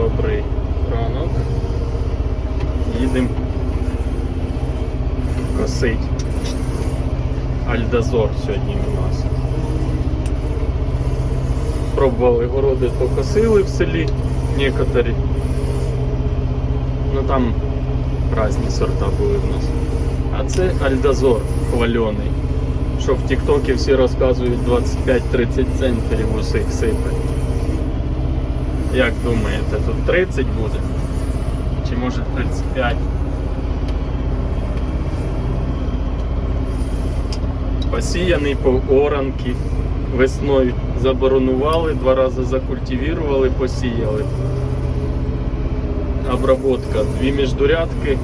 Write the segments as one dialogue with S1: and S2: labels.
S1: Добрий ранок. Їдемо косить. Альдазор сьогодні у нас. Пробували городи покосили в селі некоторі. Ну там різні сорта були в нас. А це Альдазор хвальоний. Що в Тіктокі всі розказують 25-30 центнерів усіх сипе. Як думаєте, тут 30 буде? Чи може 35? Посіяний по оранки. Весною заборонували, два рази закультивірували, посіяли. Обработка. Дві міждурядки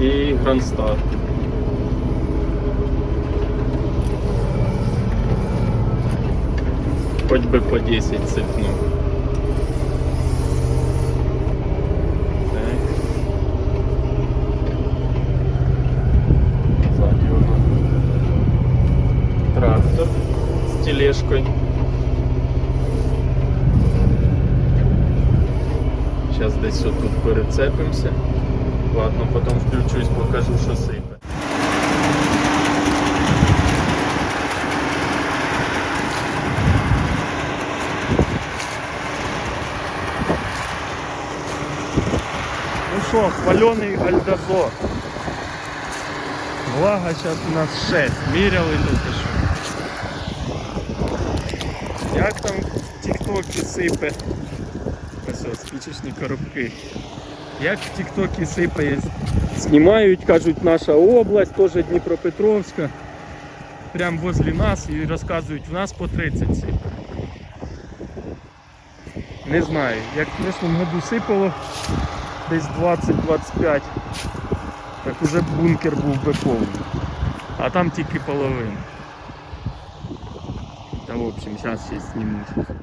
S1: і гранстар. Хоч би по 10 сипнув. Трактор з тележкою. Зараз десь отут перецепимося. Ладно, потім включусь, покажу, що сипе. Ну що, хвалений альдазор. Влага зараз у нас 6. Міряли тут і що. Тіктокі сипе? Ось спічечні коробки. Як в тіктокі сипає? Знімають, кажуть, наша область, теж Дніпропетровська. Прям возле нас і розказують, в нас по 30 сипе. Не знаю, як в прошлому году сипало десь 20-25, так уже бункер був би повний. А там тільки половина. Та в общем, зараз ще щось.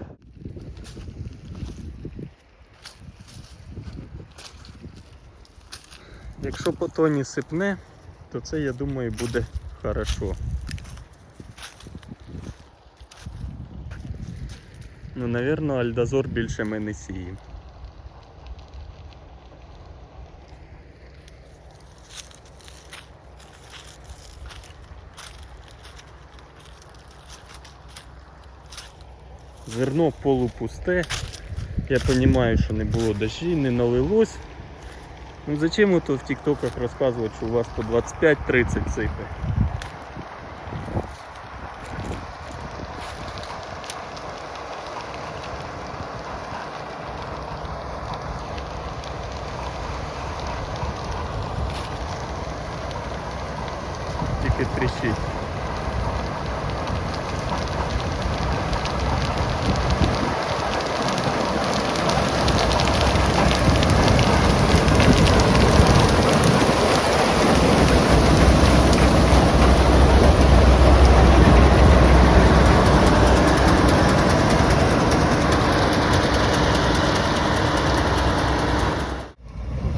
S1: Якщо по тоні сипне, то це я думаю буде хорошо. Ну, напевно, альдазор більше ми не сіємо. Зерно полупусте. Я розумію, що не було дощі, не налилось. Ну зачем ото в тіктоках розказувати, що у вас по 25-30 сипе? Тільки тріщить.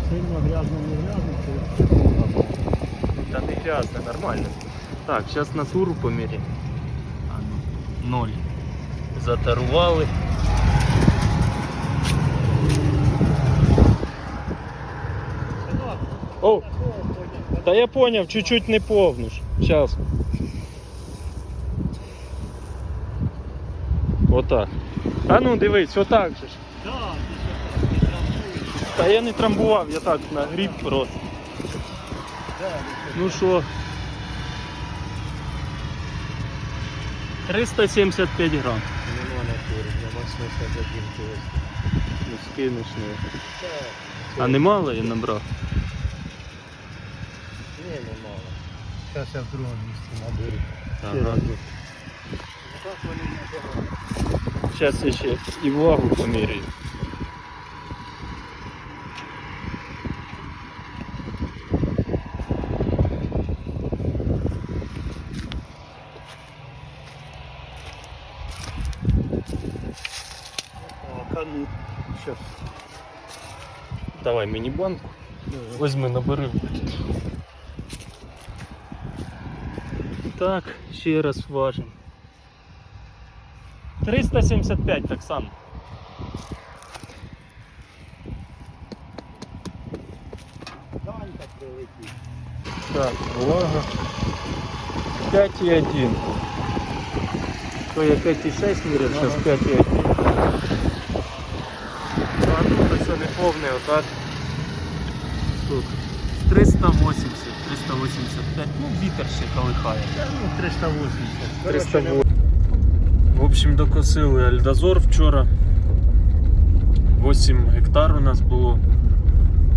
S2: Сильно грязно не грязно,
S1: Та не грязно, нормально. Так, зараз натуру поміряємо. Ну, Ноль. Затарували. О, та я поняв, чуть-чуть не повниш. Зараз. Отак. А ну дивись, отак же ж.
S2: Да, ти що там не трамбуєш.
S1: Та я не трамбував, я так нагріб просто.
S2: Да,
S1: Ну що? 375 грам.
S2: Нема натури, нема смисла таким чогось.
S1: Ну скинеш не.
S2: Так.
S1: А немало я набрав.
S2: Ні, немало. Зараз я в другому місці наберу.
S1: Ага. Зараз я ще і влагу поміряю.
S2: стороны. Сейчас.
S1: Давай мини-банку. Возьми, набери. Так, ще раз важимо. 375 так само.
S2: Данька прилетів.
S1: Так, увага. 5,1. То я 5,6 міряв, зараз 5,1. Повне, отак. Тут 380, 385. Ну, вітер ще колихає.
S2: Ну, 380.
S1: 308. В общем, докосили Альдазор вчора. 8 гектар у нас було.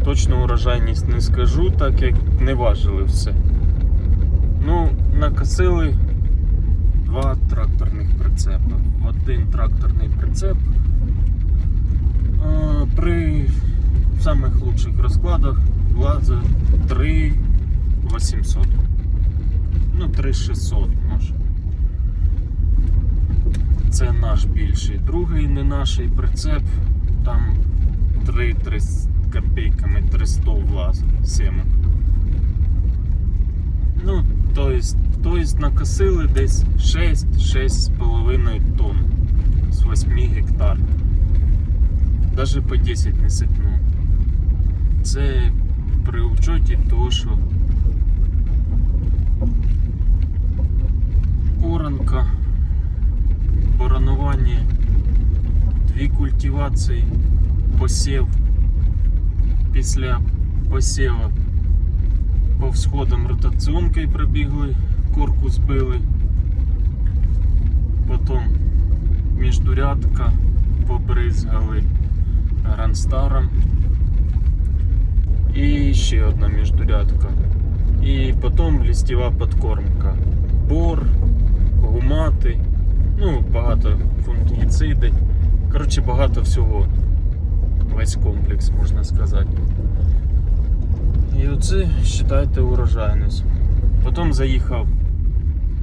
S1: Точну урожайність не скажу, так як не важили все. Ну, накосили два тракторних прицепи. Один тракторний прицеп. Е, При самих лучших розкладах влазить 3 800. Ну, 3600 може. Це наш більший. Другий не наш прицеп. Там 3, 3 з копійками 300 влаз сімок. Ну, то есть, то есть накосили десь 6-6,5 тонн з 8 гектар. Даже по 10 не сипнув. Це при учеті того, що оранка, боронування, дві культивації, посів. Після посіва по всходам ротаціонкою пробігли, корку збили. Потім міждурядка побризгали Ранстаром. І ще одна міждурядка. І потім лістєва подкормка. Бор, гумати, ну, багато фунгіциди. Коротше, багато всього. Весь комплекс, можна сказати. І оце, вважайте, урожайність. Потім заїхав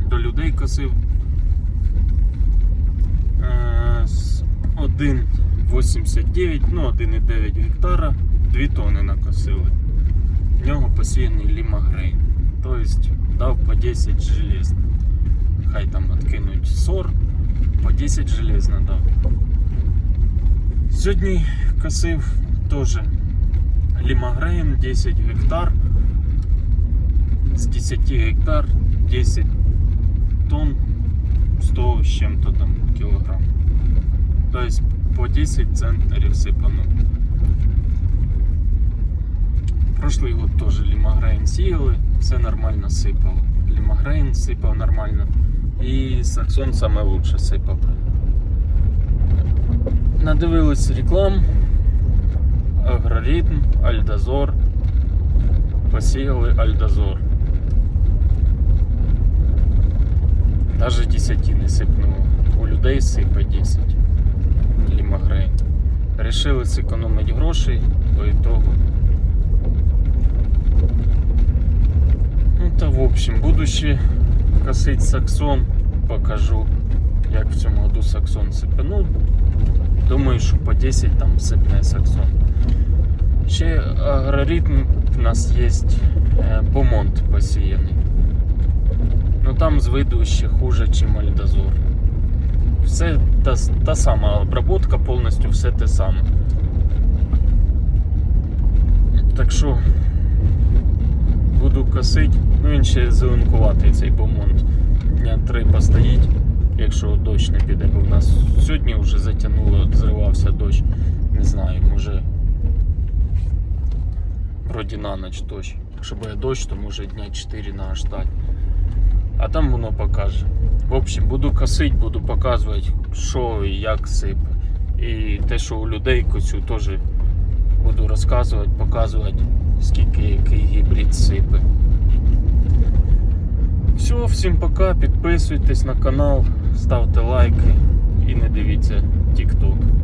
S1: до людей, косив е, один 89, ну 1,9 гектара, 2 тонни накосили. В нього посіяний лімагрейн. Тобто дав по 10 железно. Хай там откинуть сор, по 10 железно дав. Сьогодні косив теж лімагрейн 10 гектар. З 10 гектар 10 тонн 100 з чим-то там кілограм. Тобто по 10 центнерів сипану. Прошлый год тоже лімагрейн сіяли, все нормально сипало. Лімагрейн сипав нормально. І саксон саме лучше сипав. Надивились реклам. Агроритм, Альдазор. Посіяли Альдазор. Даже 10 не сипнуло. У людей сипе 10 Лімагрейн. Рішили зекономити грошей по ітогу. Ну та в общем, буду ще косить саксон, покажу, як в цьому году саксон сипанув. Думаю, що по 10 там сипне саксон. Ще агроритм у нас є е, бомонт посіяний. Ну там з виду ще хуже, ніж Альдазор. Все та, та сама обработка, повністю все те саме. Так що буду косить. Ну він ще зеленкуватий цей бомонт. Дня три постоїть, якщо дощ не піде, бо в нас сьогодні вже затягнуло, зривався дощ. Не знаю, може. Вроді на ніч дощ. Якщо буде дощ, то може дня 4 на ждать. А там воно покаже. В общем, буду косить, буду показувати, що і як сипе. І те, що у людей косю, теж буду розказувати, показувати, скільки який гібрид сипе. Все, всім пока, підписуйтесь на канал, ставте лайки і не дивіться TikTok.